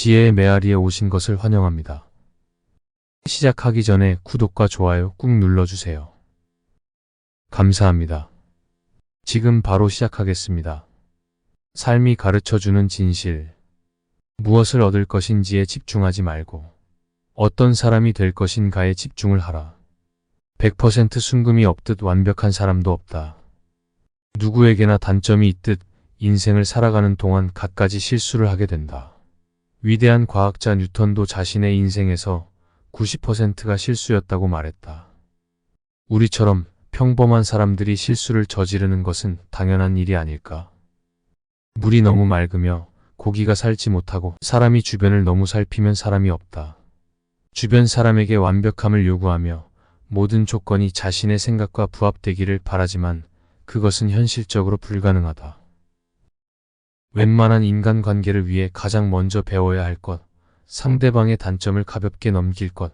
지혜의 메아리에 오신 것을 환영합니다. 시작하기 전에 구독과 좋아요 꾹 눌러주세요. 감사합니다. 지금 바로 시작하겠습니다. 삶이 가르쳐주는 진실. 무엇을 얻을 것인지에 집중하지 말고 어떤 사람이 될 것인가에 집중을 하라. 100% 순금이 없듯 완벽한 사람도 없다. 누구에게나 단점이 있듯 인생을 살아가는 동안 갖가지 실수를 하게 된다. 위대한 과학자 뉴턴도 자신의 인생에서 90%가 실수였다고 말했다. 우리처럼 평범한 사람들이 실수를 저지르는 것은 당연한 일이 아닐까. 물이 너무 맑으며 고기가 살지 못하고 사람이 주변을 너무 살피면 사람이 없다. 주변 사람에게 완벽함을 요구하며 모든 조건이 자신의 생각과 부합되기를 바라지만 그것은 현실적으로 불가능하다. 웬만한 인간관계를 위해 가장 먼저 배워야 할 것, 상대방의 단점을 가볍게 넘길 것.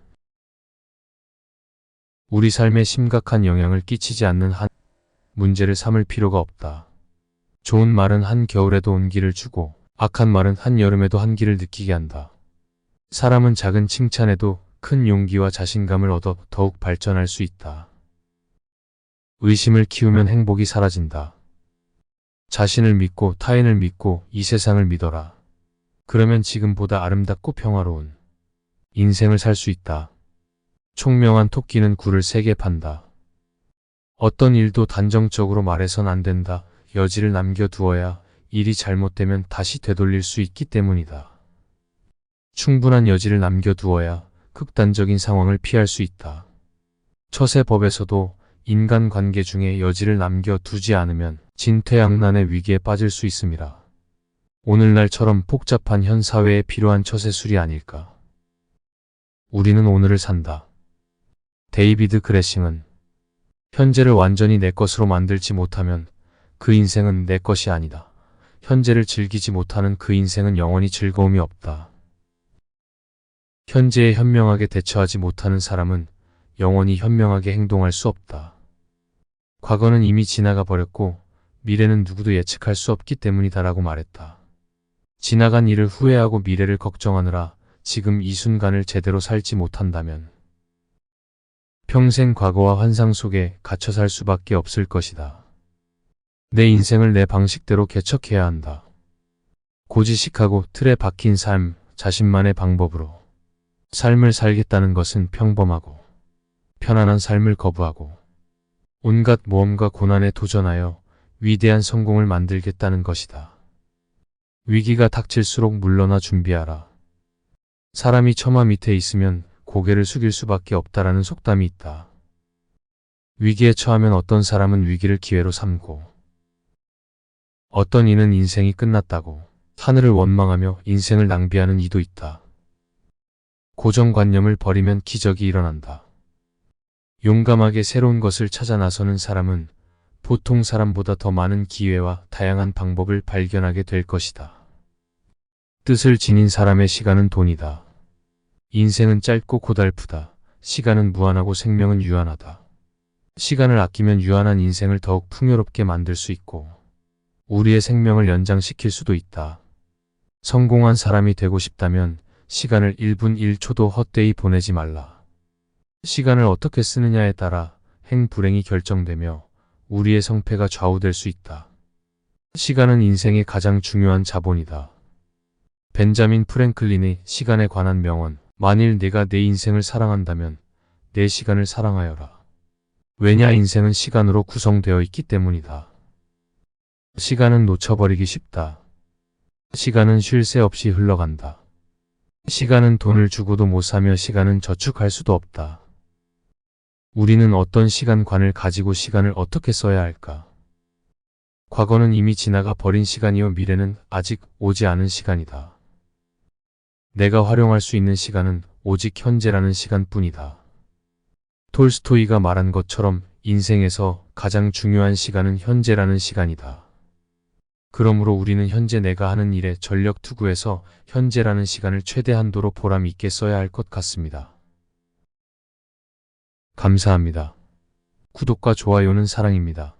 우리 삶에 심각한 영향을 끼치지 않는 한 문제를 삼을 필요가 없다. 좋은 말은 한 겨울에도 온기를 주고 악한 말은 한 여름에도 한기를 느끼게 한다. 사람은 작은 칭찬에도 큰 용기와 자신감을 얻어 더욱 발전할 수 있다. 의심을 키우면 행복이 사라진다. 자신을 믿고 타인을 믿고 이 세상을 믿어라. 그러면 지금보다 아름답고 평화로운 인생을 살 수 있다. 총명한 토끼는 굴을 세게 판다. 어떤 일도 단정적으로 말해선 안 된다. 여지를 남겨두어야 일이 잘못되면 다시 되돌릴 수 있기 때문이다. 충분한 여지를 남겨두어야 극단적인 상황을 피할 수 있다. 처세법에서도 인간관계 중에 여지를 남겨두지 않으면 진퇴양난의 위기에 빠질 수 있습니다. 오늘날처럼 복잡한 현 사회에 필요한 처세술이 아닐까. 우리는 오늘을 산다. 데이비드 그레싱은 현재를 완전히 내 것으로 만들지 못하면 그 인생은 내 것이 아니다. 현재를 즐기지 못하는 그 인생은 영원히 즐거움이 없다. 현재에 현명하게 대처하지 못하는 사람은 영원히 현명하게 행동할 수 없다. 과거는 이미 지나가 버렸고 미래는 누구도 예측할 수 없기 때문이다라고 말했다. 지나간 일을 후회하고 미래를 걱정하느라 지금 이 순간을 제대로 살지 못한다면 평생 과거와 환상 속에 갇혀 살 수밖에 없을 것이다. 내 인생을 내 방식대로 개척해야 한다. 고지식하고 틀에 박힌 삶, 자신만의 방법으로 삶을 살겠다는 것은 평범하고 편안한 삶을 거부하고 온갖 모험과 고난에 도전하여 위대한 성공을 만들겠다는 것이다. 위기가 닥칠수록 물러나 준비하라. 사람이 처마 밑에 있으면 고개를 숙일 수밖에 없다라는 속담이 있다. 위기에 처하면 어떤 사람은 위기를 기회로 삼고 어떤 이는 인생이 끝났다고 하늘을 원망하며 인생을 낭비하는 이도 있다. 고정관념을 버리면 기적이 일어난다. 용감하게 새로운 것을 찾아 나서는 사람은 보통 사람보다 더 많은 기회와 다양한 방법을 발견하게 될 것이다. 뜻을 지닌 사람의 시간은 돈이다. 인생은 짧고 고달프다. 시간은 무한하고 생명은 유한하다. 시간을 아끼면 유한한 인생을 더욱 풍요롭게 만들 수 있고 우리의 생명을 연장시킬 수도 있다. 성공한 사람이 되고 싶다면 시간을 1분 1초도 헛되이 보내지 말라. 시간을 어떻게 쓰느냐에 따라 행 불행이 결정되며 우리의 성패가 좌우될 수 있다. 시간은 인생의 가장 중요한 자본이다. 벤자민 프랭클린의 시간에 관한 명언 만일 내가 내 인생을 사랑한다면 내 시간을 사랑하여라. 왜냐 인생은 시간으로 구성되어 있기 때문이다. 시간은 놓쳐버리기 쉽다. 시간은 쉴 새 없이 흘러간다. 시간은 돈을 주고도 못 사며 시간은 저축할 수도 없다. 우리는 어떤 시간관을 가지고 시간을 어떻게 써야 할까? 과거는 이미 지나가 버린 시간이요 미래는 아직 오지 않은 시간이다. 내가 활용할 수 있는 시간은 오직 현재라는 시간뿐이다. 톨스토이가 말한 것처럼 인생에서 가장 중요한 시간은 현재라는 시간이다. 그러므로 우리는 현재 내가 하는 일에 전력 투구해서 현재라는 시간을 최대한도로 보람 있게 써야 할 것 같습니다. 감사합니다. 구독과 좋아요는 사랑입니다.